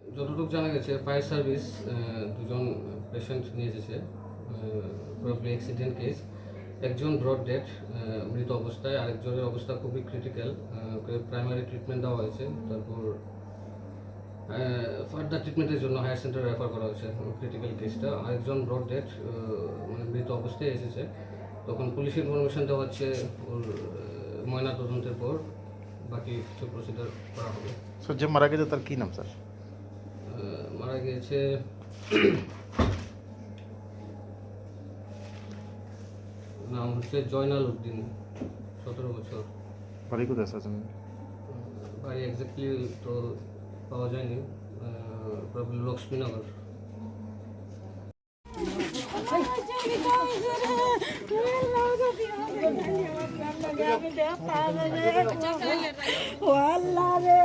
যতটুকু জানা গেছে ফায়ার সার্ভিস দুজন পেশেন্ট নিয়ে এসেছে প্রবলি অ্যাক্সিডেন্ট কেস একজন ব্রড ডেড মৃত অবস্থায় আরেকজনের অবস্থা খুবই ক্রিটিক্যাল প্রাইমারি ট্রিটমেন্ট দেওয়া হয়েছে তারপর ফার্দার ট্রিটমেন্টের জন্য হায়ার সেন্টারে রেফার করা হয়েছে ক্রিটিক্যাল কেসটা আরেকজন ব্রড ডেড মানে মৃত অবস্থায় এসেছে। তখন পুলিশ ইনফরমেশন দেওয়া হচ্ছে ওর ময়না তদন্তের পর বাকি কিছু প্রসিডার করা হবে। স্যার যে মারা গেছে তার কী নাম স্যার? মারা গিয়েছে নাম হচ্ছে জয়নাল উদ্দিন সতেরো বছর। বাড়ি কোথায় আহ, বাড়ি এক্স্যাক্টলি তো পাওয়া যায়নি প্রবলি লক্ষ্মীনগর। আল্লাহ রে।